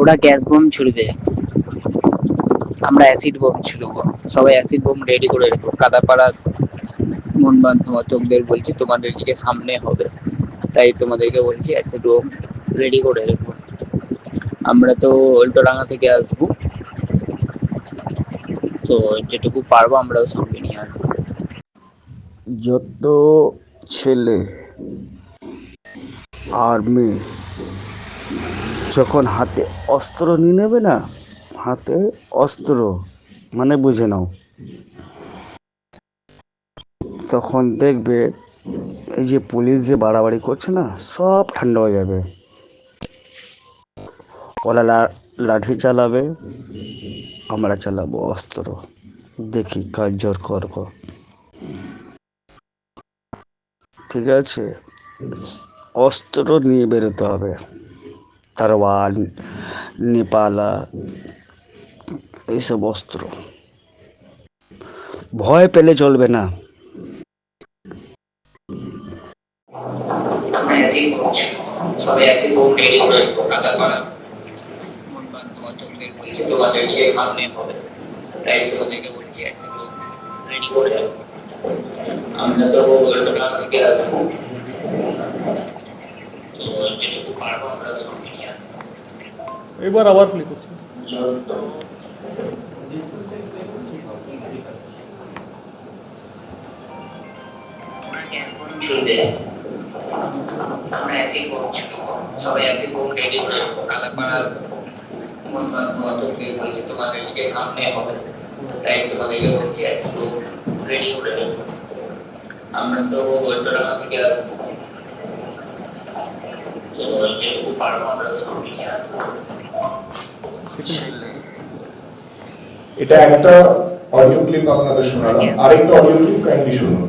ওরা gas bomb ছুড়বে। আমরা acid bomb ছুড়বো। সবাই অ্যাসিড বোম রেডি করে রেখো। কাদাপাড়া মন বান্ধবতকদের বলছি তোমাদেরকে সামনে হবে। তাই তোমাদেরকে বলছি, অ্যাসিড বোম রেডি করে রেখো। আমরা তো উল্টোডাঙ্গা থেকে আসব। তো যেটুকু পারব আমরাও সঙ্গে নিয়ে আসব। যত ছেলে আর মেয়ে যখন হাতে অস্ত্র নিয়ে নেবে না, হাতে অস্ত্র মানে বুঝে নাও। তখন দেখবে এই যে পুলিশ যে বাড়াবাড়ি করছে না, সব ঠান্ডা হয়ে যাবে। ওরা লাঠি চালাবে, আমরা চালাবো অস্ত্র। দেখি কাজ জোর করব ঠিক আছে? অস্ত্র নিয়ে বেরোতে হবে। তারওয়াল নেপালা এইসব অস্ত্র ভয় পেলে চলবে না আমরা অ্যাসিড বোম ছুড়বো সবাই অ্যাসিড বোম রেডি করে রেখো কাদাপাড়া মন বান্ধবতকদের বলছি তোমাদের দিকে সামনে হবে তাই তোমাদেরকে বলছি অ্যাসিড বোম রেডি করে রাখো আমরা তো উল্টোডাঙ্গা থেকে আসবো তো যেটুকু পারবো আমরা আমরা অ্যাসিড বোম ছুড়বো সবাই অ্যাসিড বোম রেডি করে রাখো কাদাপাড়া মন বান্ধবতকদের বলছি তোমাদের দিকে সামনে হবে তাই তোমাদেরকে বলছি অ্যাসিড বোম রেডি করে রাখো আমরা তো উল্টোডাঙ্গা থেকে আসব তো যেটুকু পারব আমরা সঙ্গে নিয়ে আসব ছেলে এটা একটা অডিও ক্লিপ আপনাদের শোনালাম। আরেকটা অডিও ক্লিপ কাইন্ডলি শুনুন।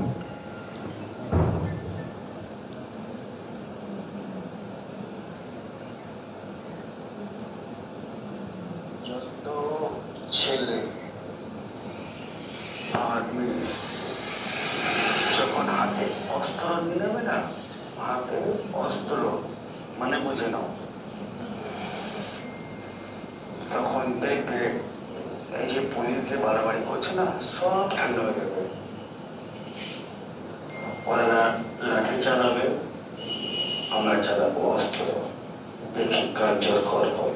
যত ছেলে আর মেয়ে যখন হাতে অস্ত্র নিয়ে নেবে না হাতে অস্ত্র মানে বুঝে নাও তখন দেখবে এই যে পুলিশ যে বাড়াবাড়ি করছে না, সব ঠান্ডা হয়ে যাবে। লা- লাঠি চালাবে, আমরা চালাবো অস্ত্র। দেখি কার জোর করব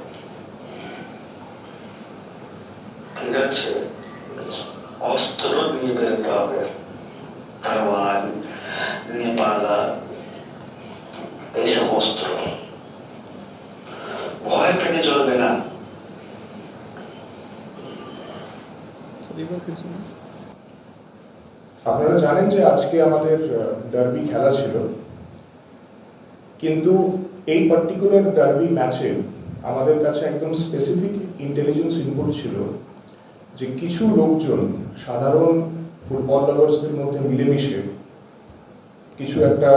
ঠিক আছে, অস্ত্র নিয়ে বেরোতে হবে। তারওয়াল নেপালা, এইসব অস্ত্র। ভয় পেলে চলবে না আপনারা জানেন যে আজকে আমাদের ডার্বি খেলা ছিল। কিন্তু এই পার্টিকুলার ডার্বি ম্যাচে আমাদের কাছে একদম স্পেসিফিক ইন্টেলিজেন্স ইনপুট ছিল যে কিছু লোকজন, সাধারণ ফুটবল লাভার্সদের মধ্যে মিলেমিশে কিছু একটা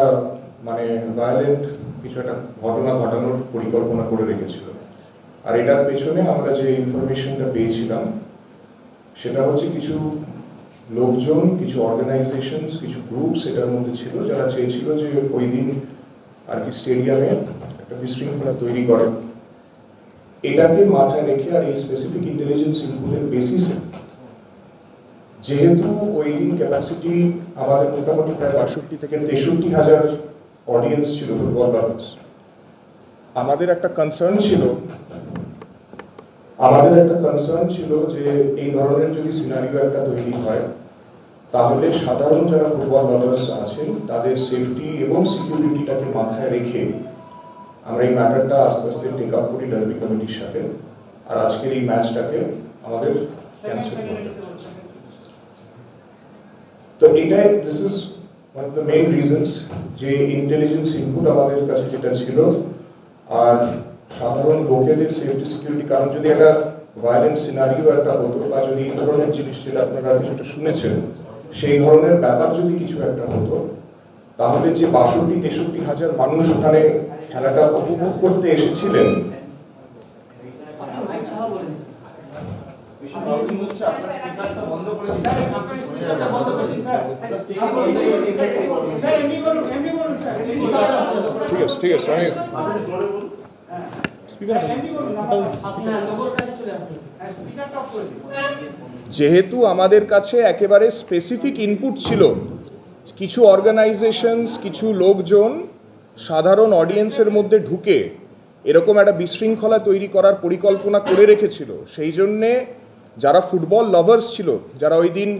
মানে ভায়োলেন্ট কিছু একটা ঘটনা ঘটানোর পরিকল্পনা করে রেখেছিল। আর এটার পেছনে আমরা যে ইনফরমেশনটা পেয়েছিলাম সেটা হচ্ছে কিছু লোকজন, কিছু অর্গানাইজেশনস কিছু গ্রুপস এটার মধ্যে ছিল যারা চেয়েছিল যে ওই দিন আর কি স্টেডিয়ামে একটা বিশৃঙ্খলা তৈরি করে। এটাকে মাথায় রেখে আর এই স্পেসিফিক ইন্টেলিজেন্স ইনপুটের বেসিসে যেহেতু ওই দিন ক্যাপাসিটি আমাদের মোটামুটি প্রায় বাষট্টি থেকে তেষট্টি হাজার অডিয়েন্স ছিল ফুটবল আমাদের একটা কনসার্ন ছিল আমাদের একটা কনসার্ন ছিল যে এই ধরনের যদি সিনারিও একটা তৈরি হয়, তাহলে সাধারণ যারা ফুটবল লাভার্স আছেন, তাদের সেফটি এবং সিকিউরিটিটাকে মাথায় রেখে আমরা এই ম্যাটারটা আস্তে আস্তে টেক আপ করি ডার্বি কমিটির সাথে আর আজকের এই ম্যাচটাকে আমাদের ক্যান্সেল করতে হচ্ছে। তো এটাই this is one of the main reasons যে ইন্টেলিজেন্স ইনপুট আমাদের কাছে যেটা ছিল আর সাধারণ লোকেদের সেফটি সিকিউরিটি কারণ যদি একটা ভায়োলেন্ট সিনারিও একটা হতো বা যদি এই ধরনের জিনিস যেটা আপনারা কিছুটা শুনেছেন সেই ধরনের ব্যাপার যদি কিছু একটা হতো তাহলে যে বাষট্টি তেষট্টি হাজার মানুষ ওখানে খেলাটা উপভোগ করতে এসেছিলেন। ঠিক আছে ঠিক আছে যেহেতু আমাদের কাছে একেবারে স্পেসিফিক ইনপুট ছিল, কিছু অর্গানাইজেশনস কিছু লোকজন সাধারণ অডিয়েন্সের মধ্যে ঢুকে এরকম একটা বিশৃঙ্খলা তৈরি করার পরিকল্পনা করে রেখেছিল। সেই জন্যে যারা ফুটবল লাভার্স ছিল, যারা ওই দিন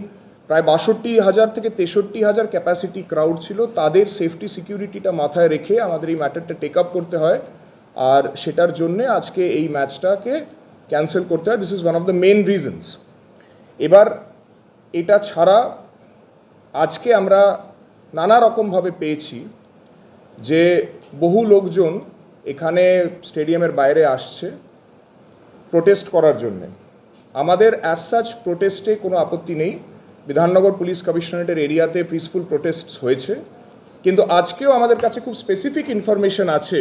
প্রায় বাষট্টি হাজার থেকে তেষট্টি হাজার ক্যাপাসিটি ক্রাউড ছিল, তাদের সেফটি সিকিউরিটিটা মাথায় রেখে আমাদের এই ম্যাটারটা টেক আপ করতে হয়। আর সেটার জন্যে আজকে এই ম্যাচটাকে ক্যান্সেল করতে হয়। This is one of the main reasons এবার এটা ছাড়া আজকে আমরা নানা রকমভাবে পেয়েছি যে বহু লোকজন এখানে স্টেডিয়ামের বাইরে আসছে প্রোটেস্ট করার জন্যে। আমাদের অ্যাজ সাচ প্রোটেস্টে কোনো আপত্তি নেই। বিধাননগর পুলিশ কমিশনারেটের এরিয়াতে পিসফুল প্রোটেস্ট হয়েছে। কিন্তু আজকেও আমাদের কাছে খুব স্পেসিফিক ইনফরমেশন আছে